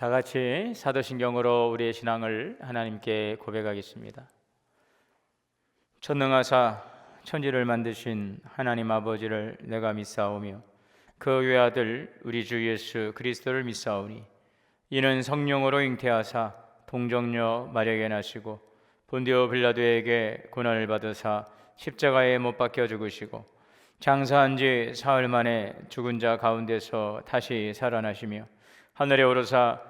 다 같이 사도신경으로 우리의 신앙을 하나님께 고백하겠습니다. 전능하사 천지를 만드신 하나님 아버지를 내가 믿사오며 그 외아들 우리 주 예수 그리스도를 믿사오니 이는 성령으로 잉태하사 동정녀 마리아에게 나시고 본디오 빌라도에게 고난을 받으사 십자가에 못 박혀 죽으시고 장사한 지 사흘 만에 죽은 자 가운데서 다시 살아나시며 하늘에 오르사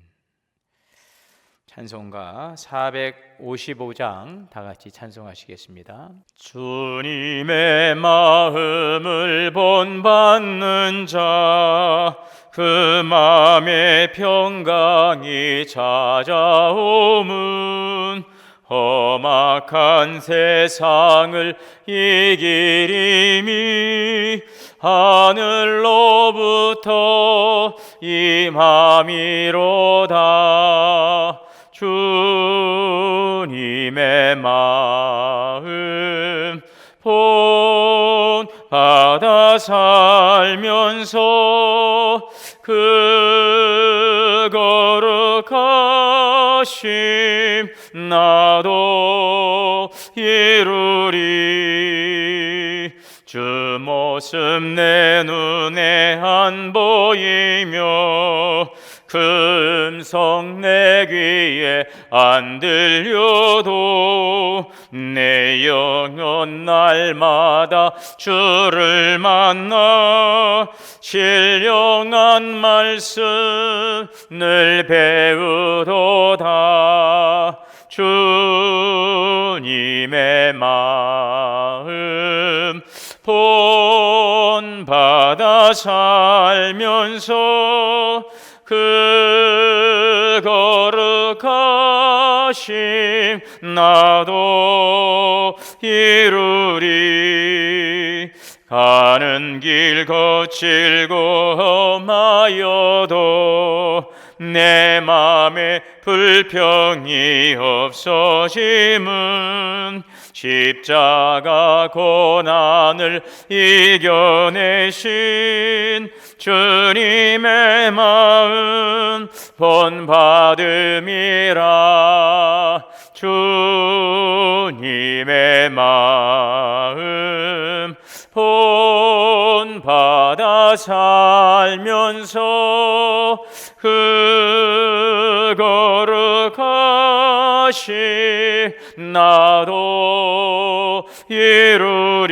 찬송가 455장 다 같이 찬송하시겠습니다. 주님의 마음을 본받는 자, 그 마음의 평강이 찾아오문 험악한 세상을 이기림이 하늘로부터 임함이로다 주님의 마음 본 받아 살면서 그 거룩하심 나도 이루리. 주 모습 내 눈에 안 보이며 그 음성 내 귀에 안 들려도 내 영혼 날마다 주를 만나 신령한 말씀을 배우도다. 주님의 마음 본 받아 살면서 그 거룩하심 나도 이루리. 가는 길 거칠고 험하여도 내 맘에 불평이 없어짐은 십자가 고난을 이겨내신 주님의 마음 본받음이라 주님의 마음 본받아 살면서 그 거룩하심 나도 이루리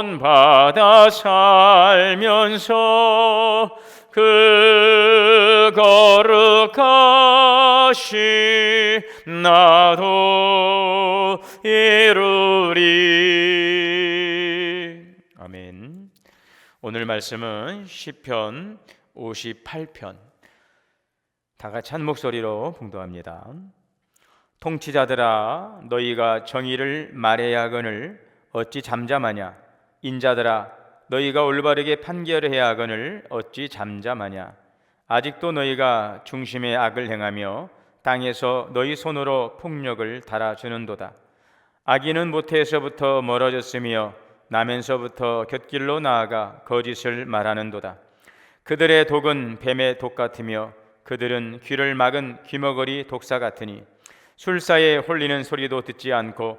본받아 살면서 그 거룩하시 나도 이루리. 아멘. 오늘 말씀은 시편 58편. 다 같이 한 목소리로 봉도합니다. 통치자들아 너희가 정의를 말해야 하거늘 어찌 잠잠하냐? 인자들아 너희가 올바르게 판결해야 하거늘 어찌 잠잠하냐? 아직도 너희가 중심의 악을 행하며 땅에서 너희 손으로 폭력을 달아주는도다. 악인은 모태에서부터 멀어졌으며 나면서부터 곁길로 나아가 거짓을 말하는도다. 그들의 독은 뱀의 독 같으며 그들은 귀를 막은 귀머거리 독사 같으니 술사에 홀리는 소리도 듣지 않고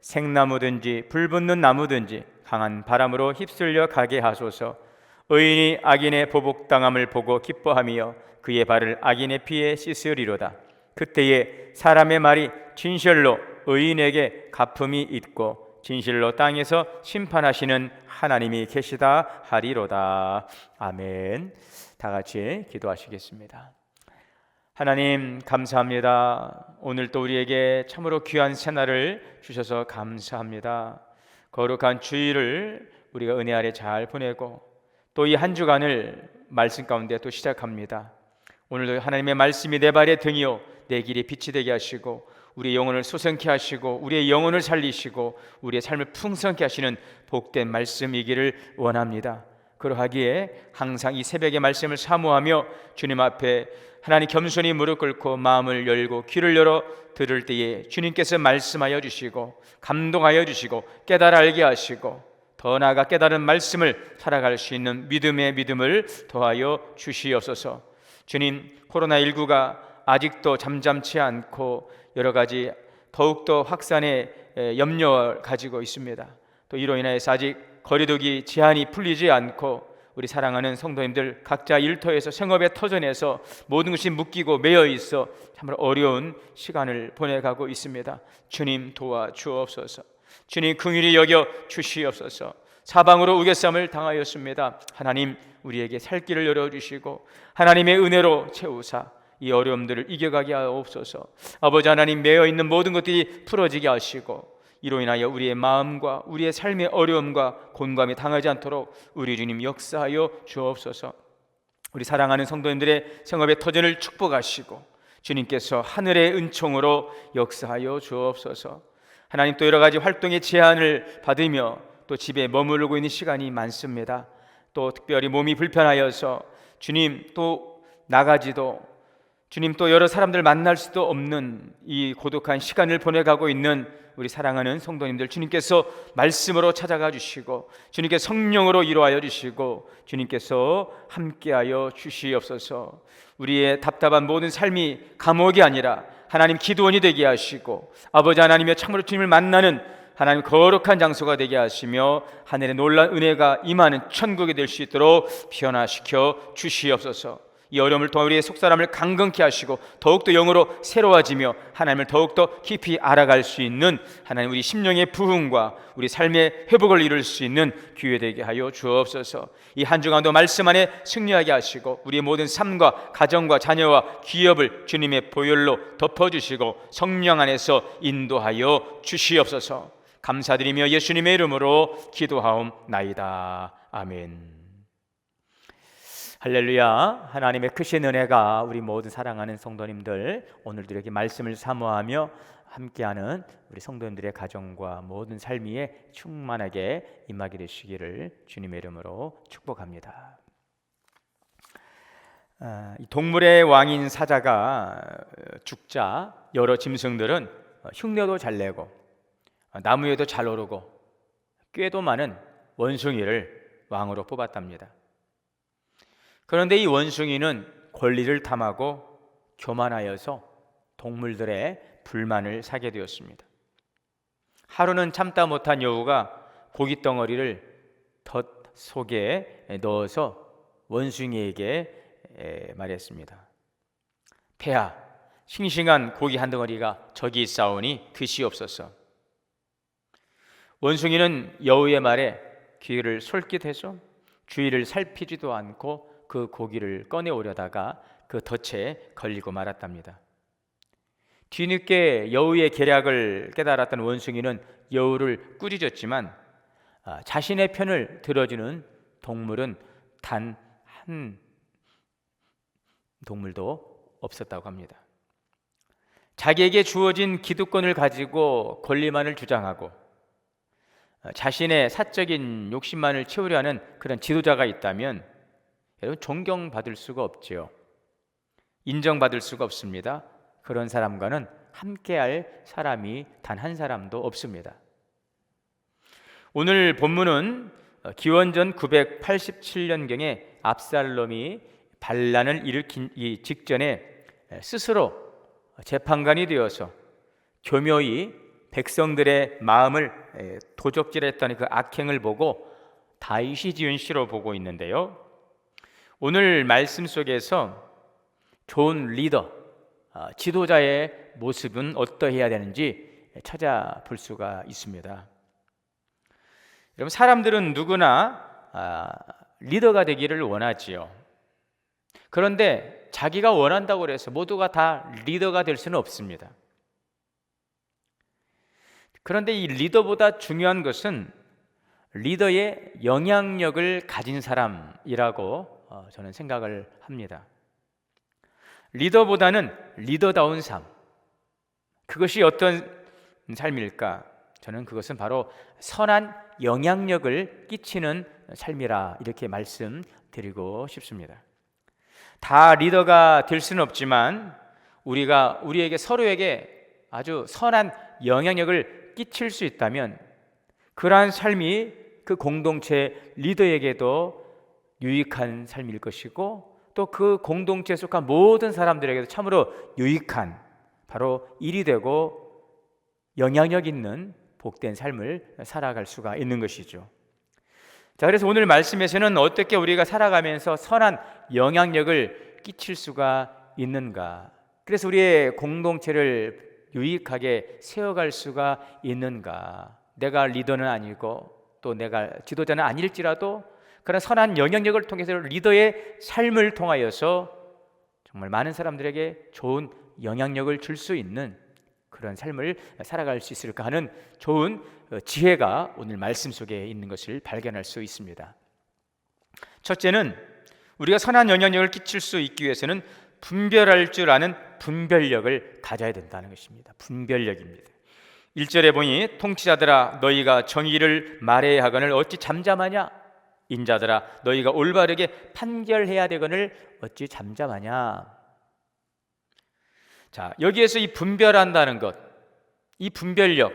생나무든지 불 붙는 나무든지 강한 바람으로 휩쓸려 가게 하소서. 의인이 악인의 보복당함을 보고 기뻐하며 그의 발을 악인의 피에 씻으리로다. 그때에 사람의 말이 진실로 의인에게 갚음이 있고 진실로 땅에서 심판하시는 하나님이 계시다 하리로다. 아멘. 다 같이 기도하시겠습니다. 하나님 감사합니다. 오늘 또 우리에게 참으로 귀한 새날을 주셔서 감사합니다. 거룩한 주일을 우리가 은혜 아래 잘 보내고 또 이 한 주간을 말씀 가운데 또 시작합니다. 오늘도 하나님의 말씀이 내 발의 등이요 내 길이 빛이 되게 하시고 우리의 영혼을 소생케 하시고 우리의 영혼을 살리시고 우리의 삶을 풍성케 하시는 복된 말씀이기를 원합니다. 그러하기에 항상 이 새벽의 말씀을 사모하며 주님 앞에 하나님 겸손히 무릎 꿇고 마음을 열고 귀를 열어 들을 때에 주님께서 말씀하여 주시고 감동하여 주시고 깨달아 알게 하시고 더 나아가 깨달은 말씀을 살아갈 수 있는 믿음의 믿음을 더하여 주시옵소서. 주님 코로나19가 아직도 잠잠치 않고 여러 가지 더욱더 확산의 염려를 가지고 있습니다. 또 이로 인해서 아직 거리두기 제한이 풀리지 않고 우리 사랑하는 성도님들 각자 일터에서 생업의 터전에서 모든 것이 묶이고 매여 있어 정말 어려운 시간을 보내가고 있습니다. 주님 도와 주옵소서. 주님 긍휼히 여겨 주시옵소서. 사방으로 우겨쌈을 당하였습니다. 하나님 우리에게 살 길을 열어 주시고 하나님의 은혜로 채우사 이 어려움들을 이겨가게 하옵소서. 아버지 하나님 매여 있는 모든 것들이 풀어지게 하시고 이로 인하여 우리의 마음과 우리의 삶의 어려움과 곤감이 당하지 않도록 우리 주님 역사하여 주옵소서. 우리 사랑하는 성도님들의 생업의 터전을 축복하시고 주님께서 하늘의 은총으로 역사하여 주옵소서. 하나님 또 여러 가지 활동의 제한을 받으며 또 집에 머무르고 있는 시간이 많습니다. 또 특별히 몸이 불편하여서 주님 또 나가지도 주님 또 여러 사람들 만날 수도 없는 이 고독한 시간을 보내가고 있는 우리 사랑하는 성도님들 주님께서 말씀으로 찾아가 주시고 주님께 성령으로 이루하여 주시고 주님께서 함께하여 주시옵소서. 우리의 답답한 모든 삶이 감옥이 아니라 하나님 기도원이 되게 하시고 아버지 하나님의 참으로 주님을 만나는 하나님 거룩한 장소가 되게 하시며 하늘의 놀란 은혜가 임하는 천국이 될 수 있도록 변화시켜 주시옵소서. 이 어려움을 통해 우리의 속사람을 강건케 하시고 더욱더 영으로 새로워지며 하나님을 더욱더 깊이 알아갈 수 있는 하나님 우리 심령의 부흥과 우리 삶의 회복을 이룰 수 있는 기회 되게 하여 주옵소서. 이 한 주간도 말씀 안에 승리하게 하시고 우리의 모든 삶과 가정과 자녀와 기업을 주님의 보혈로 덮어 주시고 성령 안에서 인도하여 주시옵소서. 감사드리며 예수님의 이름으로 기도하옵나이다. 아멘. 할렐루야. 하나님의 크신 은혜가 우리 모든 사랑하는 성도님들 오늘도 이렇게 말씀을 사모하며 함께하는 우리 성도님들의 가정과 모든 삶 위에 충만하게 임하게 되시기를 주님의 이름으로 축복합니다. 아, 동물의 왕인 사자가 죽자 여러 짐승들은 흉내도 잘 내고 나무에도 잘 오르고 꾀도 많은 원숭이를 왕으로 뽑았답니다. 그런데 이 원숭이는 권리를 탐하고 교만하여서 동물들의 불만을 사게 되었습니다. 하루는 참다 못한 여우가 고기 덩어리를 덫 속에 넣어서 원숭이에게 말했습니다. 폐하, 싱싱한 고기 한 덩어리가 저기 있사오니 드시옵소서. 원숭이는 여우의 말에 귀를 솔깃해서 주위를 살피지도 않고 그 고기를 꺼내 오려다가 그 덫에 걸리고 말았답니다. 뒤늦게 여우의 계략을 깨달았던 원숭이는 여우를 꾸짖었지만 아, 자신의 편을 들어주는 동물은 단 한 동물도 없었다고 합니다. 자기에게 주어진 기득권을 가지고 권리만을 주장하고 아, 자신의 사적인 욕심만을 채우려 하는 그런 지도자가 있다면 여러분 존경받을 수가 없지요. 인정받을 수가 없습니다. 그런 사람과는 함께할 사람이 단 한 사람도 없습니다. 오늘 본문은 어, 기원전 987년경에 압살롬이 반란을 일으킨 이 직전에 스스로 재판관이 되어서 교묘히 백성들의 마음을 도적질했던 그 악행을 보고 다윗이 지은 시로 보고 있는데요. 오늘 말씀 속에서 좋은 리더, 아, 지도자의 모습은 어떠해야 되는지 찾아볼 수가 있습니다. 여러분 사람들은 누구나 아, 리더가 되기를 원하지요. 그런데 자기가 원한다고 해서 모두가 다 리더가 될 수는 없습니다. 그런데 이 리더보다 중요한 것은 리더의 영향력을 가진 사람이라고 어, 저는 생각을 합니다. 리더보다는 리더다운 삶. 그것이 어떤 삶일까? 저는 그것은 바로 선한 영향력을 끼치는 삶이라 이렇게 말씀드리고 싶습니다. 다 리더가 될 수는 없지만 우리가 우리에게 서로에게 아주 선한 영향력을 끼칠 수 있다면 그러한 삶이 그 공동체 리더에게도 유익한 삶일 것이고 또 그 공동체에 속한 모든 사람들에게도 참으로 유익한 바로 일이 되고 영향력 있는 복된 삶을 살아갈 수가 있는 것이죠. 자, 그래서 오늘 말씀에서는 어떻게 우리가 살아가면서 선한 영향력을 끼칠 수가 있는가? 그래서 우리의 공동체를 유익하게 세워갈 수가 있는가? 내가 리더는 아니고 또 내가 지도자는 아닐지라도 그런 선한 영향력을 통해서 리더의 삶을 통하여서 정말 많은 사람들에게 좋은 영향력을 줄 수 있는 그런 삶을 살아갈 수 있을까 하는 좋은 어, 지혜가 오늘 말씀 속에 있는 것을 발견할 수 있습니다. 첫째는 우리가 선한 영향력을 끼칠 수 있기 위해서는 분별할 줄 아는 분별력을 가져야 된다는 것입니다. 분별력입니다. 1절에 보니 통치자들아 너희가 정의를 말해야 하거늘 어찌 잠잠하냐 인자들아 너희가 올바르게 판결해야 되거늘 어찌 잠잠하냐 자, 여기에서 이 분별한다는 것, 이 분별력,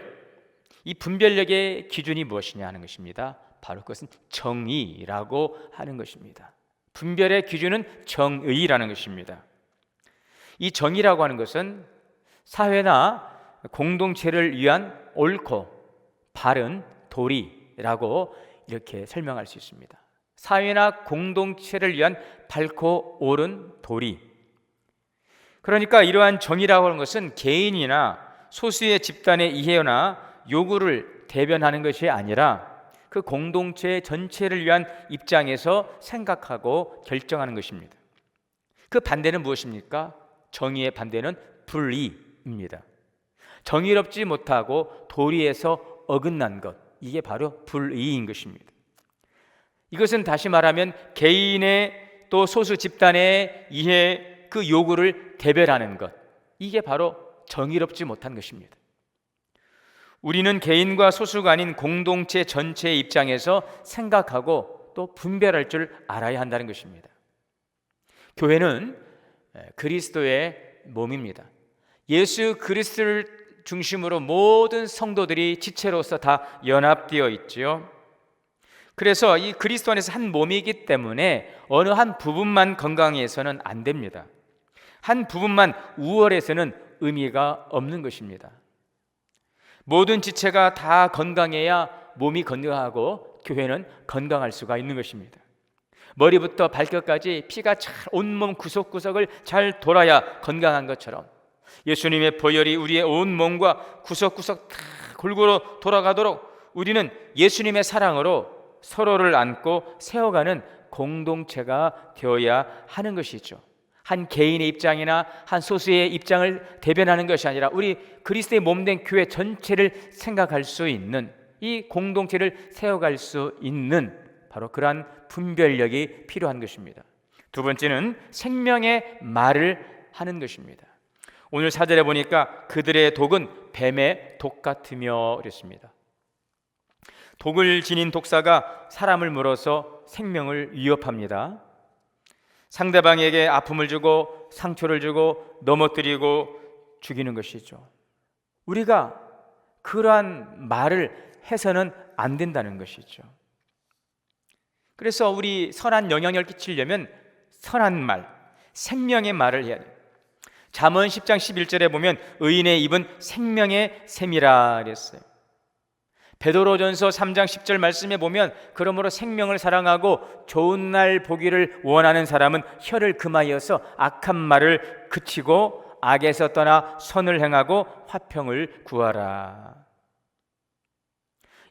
이 분별력의 기준이 무엇이냐 하는 것입니다. 바로 그것은 정의라고 하는 것입니다. 분별의 기준은 정의라는 것입니다. 이 정의라고 하는 것은 사회나 공동체를 위한 옳고 바른 도리라고 이렇게 설명할 수 있습니다. 사회나 공동체를 위한 밝고 옳은 도리. 그러니까 이러한 정의라고 하는 것은 개인이나 소수의 집단의 이해나 요구를 대변하는 것이 아니라 그 공동체 전체를 위한 입장에서 생각하고 결정하는 것입니다. 그 반대는 무엇입니까? 정의의 반대는 불의입니다. 정의롭지 못하고 도리에서 어긋난 것, 이게 바로 불의인 것입니다. 이것은 다시 말하면 개인의 또 소수 집단의 이해 그 요구를 대별하는 것. 이게 바로 정의롭지 못한 것입니다. 우리는 개인과 소수가 아닌 공동체 전체의 입장에서 생각하고 또 분별할 줄 알아야 한다는 것입니다. 교회는 그리스도의 몸입니다. 예수 그리스도를 중심으로 모든 성도들이 지체로서 다 연합되어 있지요. 그래서 이 그리스도 안에서 한 몸이기 때문에 어느 한 부분만 건강해서는 안 됩니다. 한 부분만 우월해서는 의미가 없는 것입니다. 모든 지체가 다 건강해야 몸이 건강하고 교회는 건강할 수가 있는 것입니다. 머리부터 발끝까지 피가 잘 온몸 구석구석을 잘 돌아야 건강한 것처럼 예수님의 보혈이 우리의 온 몸과 구석구석 다 골고루 돌아가도록 우리는 예수님의 사랑으로 서로를 안고 세워가는 공동체가 되어야 하는 것이죠. 한 개인의 입장이나 한 소수의 입장을 대변하는 것이 아니라 우리 그리스도의 몸된 교회 전체를 생각할 수 있는 이 공동체를 세워갈 수 있는 바로 그러한 분별력이 필요한 것입니다. 두 번째는 생명의 말을 하는 것입니다. 오늘 사절에 보니까 그들의 독은 뱀의 독 같으며 그랬습니다. 독을 지닌 독사가 사람을 물어서 생명을 위협합니다. 상대방에게 아픔을 주고 상처를 주고 넘어뜨리고 죽이는 것이죠. 우리가 그러한 말을 해서는 안 된다는 것이죠. 그래서 우리 선한 영향력을 끼치려면 선한 말, 생명의 말을 해야 돼요. 잠언 10장 11절에 보면 의인의 입은 생명의 샘이라 그랬어요. 베드로전서 3장 10절 말씀에 보면 그러므로 생명을 사랑하고 좋은 날 보기를 원하는 사람은 혀를 금하여서 악한 말을 그치고 악에서 떠나 선을 행하고 화평을 구하라.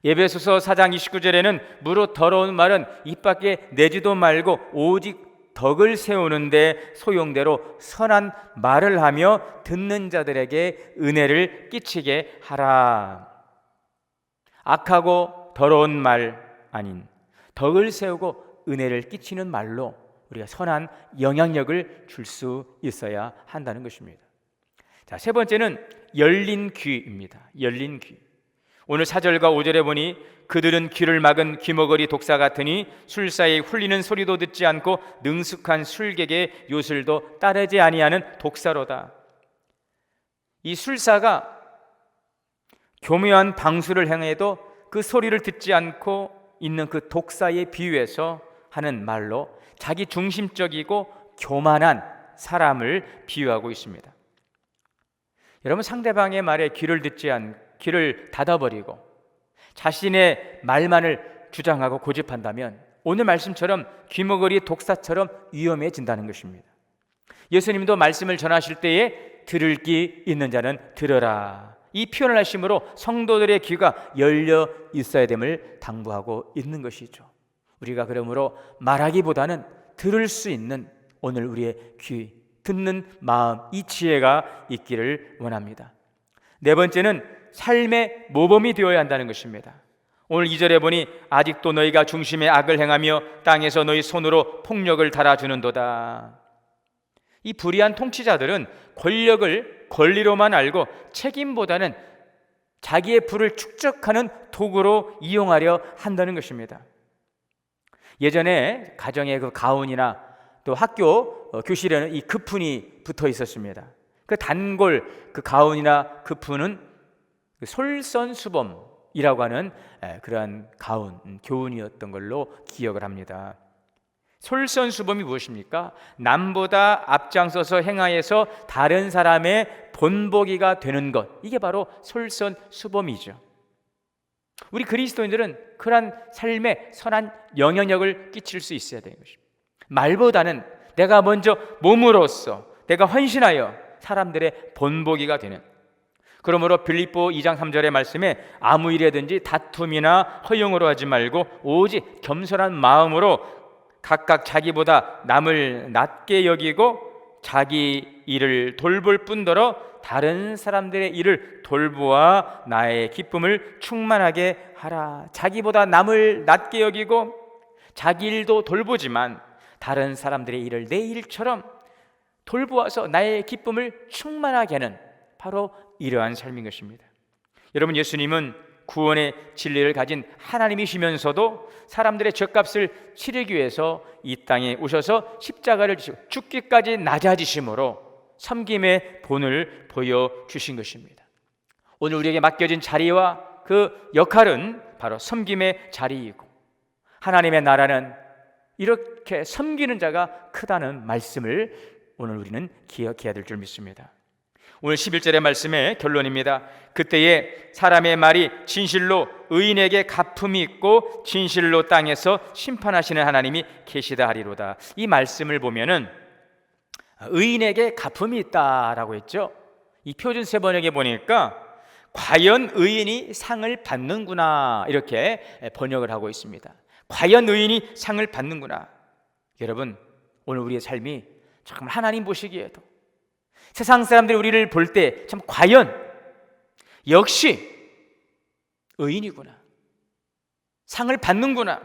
예배소서 4장 29절에는 무릇 더러운 말은 입 밖에 내지도 말고 오직 덕을 세우는데 소용대로 선한 말을 하며 듣는 자들에게 은혜를 끼치게 하라. 악하고 더러운 말 아닌 덕을 세우고 은혜를 끼치는 말로 우리가 선한 영향력을 줄 수 있어야 한다는 것입니다. 자, 세 번째는 열린 귀입니다. 열린 귀. 오늘 4절과 5절에 보니 그들은 귀를 막은 귀머거리 독사 같으니 술사에 훌리는 소리도 듣지 않고 능숙한 술객의 요술도 따르지 아니하는 독사로다. 이 술사가 교묘한 방수를 행해도 그 소리를 듣지 않고 있는 그 독사에 비유해서 하는 말로 자기 중심적이고 교만한 사람을 비유하고 있습니다. 여러분 상대방의 말에 귀를 듣지 않 귀를 닫아버리고 자신의 말만을 주장하고 고집한다면 오늘 말씀처럼 귀머거리 독사처럼 위험해진다는 것입니다. 예수님도 말씀을 전하실 때에 들을 귀 있는 자는 들어라. 이 표현을 하심으로 성도들의 귀가 열려 있어야 됨을 당부하고 있는 것이죠. 우리가 그러므로 말하기보다는 들을 수 있는 오늘 우리의 귀, 듣는 마음, 이 지혜가 있기를 원합니다. 네 번째는 삶의 모범이 되어야 한다는 것입니다. 오늘 2절에 보니 아직도 너희가 중심에 악을 행하며 땅에서 너희 손으로 폭력을 달아주는도다. 이 불의한 통치자들은 권력을 권리로만 알고 책임보다는 자기의 부를 축적하는 도구로 이용하려 한다는 것입니다. 예전에 가정의 그 가훈이나 또 학교 어, 교실에는 이 급푼이 붙어 있었습니다. 그 단골 그 가훈이나 급푼은 그 솔선수범이라고 하는 그러한 가훈 음, 교훈이었던 걸로 기억을 합니다. 솔선수범이 무엇입니까? 남보다 앞장서서 행하여서 다른 사람의 본보기가 되는 것. 이게 바로 솔선수범이죠. 우리 그리스도인들은 그러한 삶에 선한 영향력을 끼칠 수 있어야 되는 것입니다. 말보다는 내가 먼저 몸으로써 내가 헌신하여 사람들의 본보기가 되는 그러므로 빌립보 2장 3절의 말씀에 아무 일에든지 다툼이나 허용으로 하지 말고 오직 겸손한 마음으로 각각 자기보다 남을 낮게 여기고 자기 일을 돌볼 뿐더러 다른 사람들의 일을 돌보아 나의 기쁨을 충만하게 하라. 자기보다 남을 낮게 여기고 자기 일도 돌보지만 다른 사람들의 일을 내 일처럼 돌보아서 나의 기쁨을 충만하게 하는 바로 이러한 삶인 것입니다. 여러분 예수님은 구원의 진리를 가진 하나님이시면서도 사람들의 죄값을 치르기 위해서 이 땅에 오셔서 십자가를 지시고 죽기까지 낮아지심으로 섬김의 본을 보여 주신 것입니다. 오늘 우리에게 맡겨진 자리와 그 역할은 바로 섬김의 자리이고 하나님의 나라는 이렇게 섬기는 자가 크다는 말씀을 오늘 우리는 기억해야 될 줄 믿습니다. 오늘 11절의 말씀의 결론입니다. 그때에 사람의 말이 진실로 의인에게 가품이 있고 진실로 땅에서 심판하시는 하나님이 계시다 하리로다. 이 말씀을 보면은 의인에게 가품이 있다라고 했죠. 이 표준 세 번역에 보니까 과연 의인이 상을 받는구나 이렇게 번역을 하고 있습니다. 과연 의인이 상을 받는구나. 여러분 오늘 우리의 삶이 정말 하나님 보시기에도 세상 사람들이 우리를 볼 때 참 과연 역시 의인이구나. 상을 받는구나.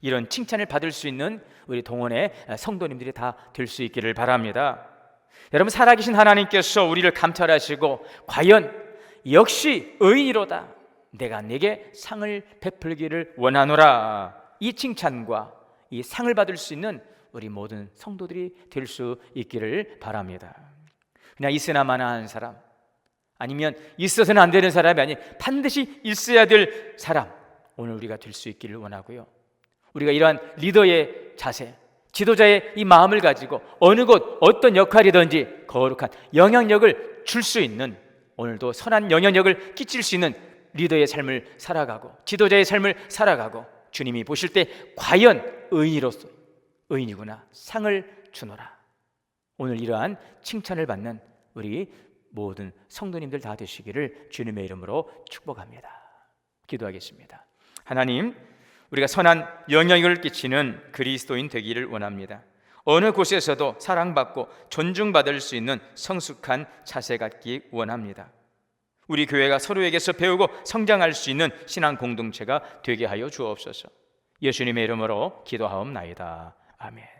이런 칭찬을 받을 수 있는 우리 동원의 성도님들이 다 될 수 있기를 바랍니다. 여러분 살아계신 하나님께서 우리를 감찰하시고 과연 역시 의인이로다. 내가 내게 상을 베풀기를 원하노라. 이 칭찬과 이 상을 받을 수 있는 우리 모든 성도들이 될 수 있기를 바랍니다. 그냥 있으나 마나한 사람 아니면 있어서는 안 되는 사람이 아니 반드시 있어야 될 사람 오늘 우리가 될 수 있기를 원하고요. 우리가 이러한 리더의 자세, 지도자의 이 마음을 가지고 어느 곳 어떤 역할이든지 거룩한 영향력을 줄 수 있는 오늘도 선한 영향력을 끼칠 수 있는 리더의 삶을 살아가고 지도자의 삶을 살아가고 주님이 보실 때 과연 의인으로서 의인이구나 상을 주노라. 오늘 이러한 칭찬을 받는 우리 모든 성도님들 다 되시기를 주님의 이름으로 축복합니다. 기도하겠습니다. 하나님, 우리가 선한 영향력을 끼치는 그리스도인 되기를 원합니다. 어느 곳에서도 사랑받고 존중받을 수 있는 성숙한 자세 갖기 원합니다. 우리 교회가 서로에게서 배우고 성장할 수 있는 신앙 공동체가 되게 하여 주옵소서. 예수님의 이름으로 기도하옵나이다. 아멘.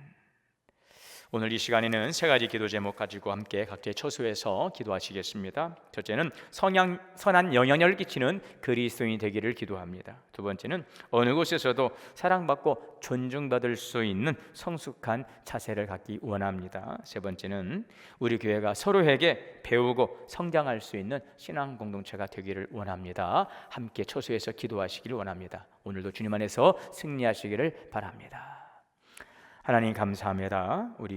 오늘 이 시간에는 세 가지 기도 제목 가지고 함께 각자의 처소에서 기도하시겠습니다. 첫째는 성향, 선한 영향력을 끼치는 그리스도인이 되기를 기도합니다. 두 번째는 어느 곳에서도 사랑받고 존중받을 수 있는 성숙한 자세를 갖기 원합니다. 세 번째는 우리 교회가 서로에게 배우고 성장할 수 있는 신앙 공동체가 되기를 원합니다. 함께 처소에서 기도하시기를 원합니다. 오늘도 주님 안에서 승리하시기를 바랍니다. 하나님 감사합니다. 우리